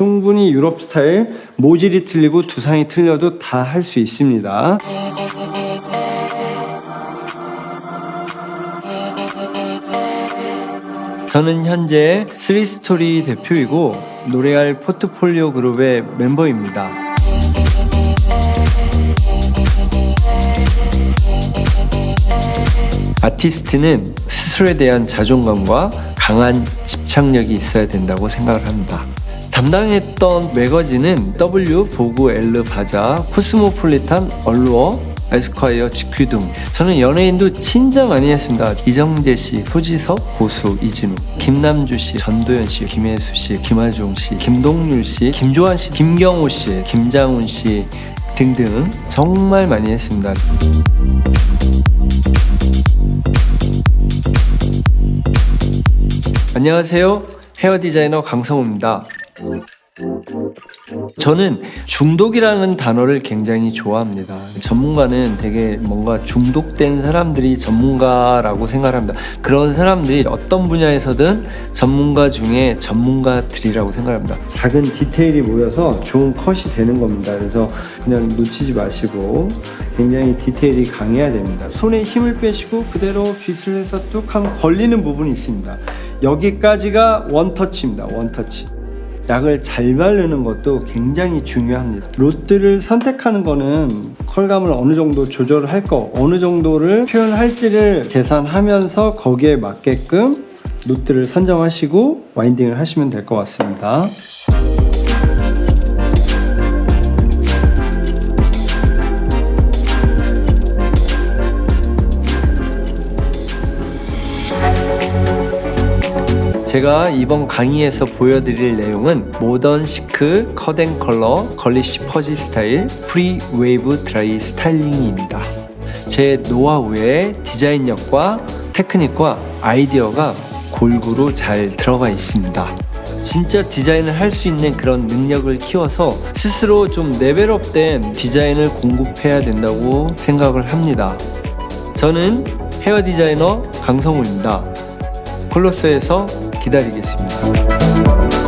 충분히 유럽 스타일 모질이 틀리고 두상이 틀려도 다 할 수 있습니다. 저는 현재 쓰리스토리 대표이고 노래할 포트폴리오 그룹의 멤버입니다. 아티스트는 스스로에 대한 자존감과 강한 집착력이 있어야 된다고 생각을 합니다. 담당했던 매거진은 W, 보그, 엘르, 바자, 코스모폴리탄, 얼루어, 에스콰이어, GQ 등 저는 연예인도 진짜 많이 했습니다. 이정재 씨, 소지섭, 고수, 이진우, 김남주 씨, 전도연 씨, 김혜수 씨, 김하중 씨, 김동률 씨, 김조한 씨, 김경호 씨, 김장훈 씨 등등 정말 많이 했습니다. 안녕하세요. 헤어 디자이너 강성우입니다. 저는 중독이라는 단어를 굉장히 좋아합니다. 전문가는 되게 뭔가 중독된 사람들이 전문가라고 생각합니다. 그런 사람들이 어떤 분야에서든 전문가 중에 전문가들이라고 생각합니다. 작은 디테일이 모여서 좋은 컷이 되는 겁니다. 그래서 그냥 놓치지 마시고 굉장히 디테일이 강해야 됩니다. 손에 힘을 빼시고 그대로 빗을 해서 뚝 하면 걸리는 부분이 있습니다. 여기까지가 원터치입니다. 원터치. 약을 잘 바르는 것도 굉장히 중요합니다. 롯들을 선택하는 거는 컬감을 어느 정도 조절을 할 거, 어느 정도를 표현할지를 계산하면서 거기에 맞게끔 롯들을 선정하시고 와인딩을 하시면 될 것 같습니다. 제가 이번 강의에서 보여드릴 내용은 모던 시크 컷앤 컬러 걸리시 퍼지 스타일 프리 웨이브 드라이 스타일링입니다. 제 노하우에 디자인력과 테크닉과 아이디어가 골고루 잘 들어가 있습니다. 진짜 디자인을 할 수 있는 그런 능력을 키워서 스스로 좀 레벨업된 디자인을 공급해야 된다고 생각을 합니다. 저는 헤어 디자이너 강성우입니다. 콜로스에서 기다리겠습니다.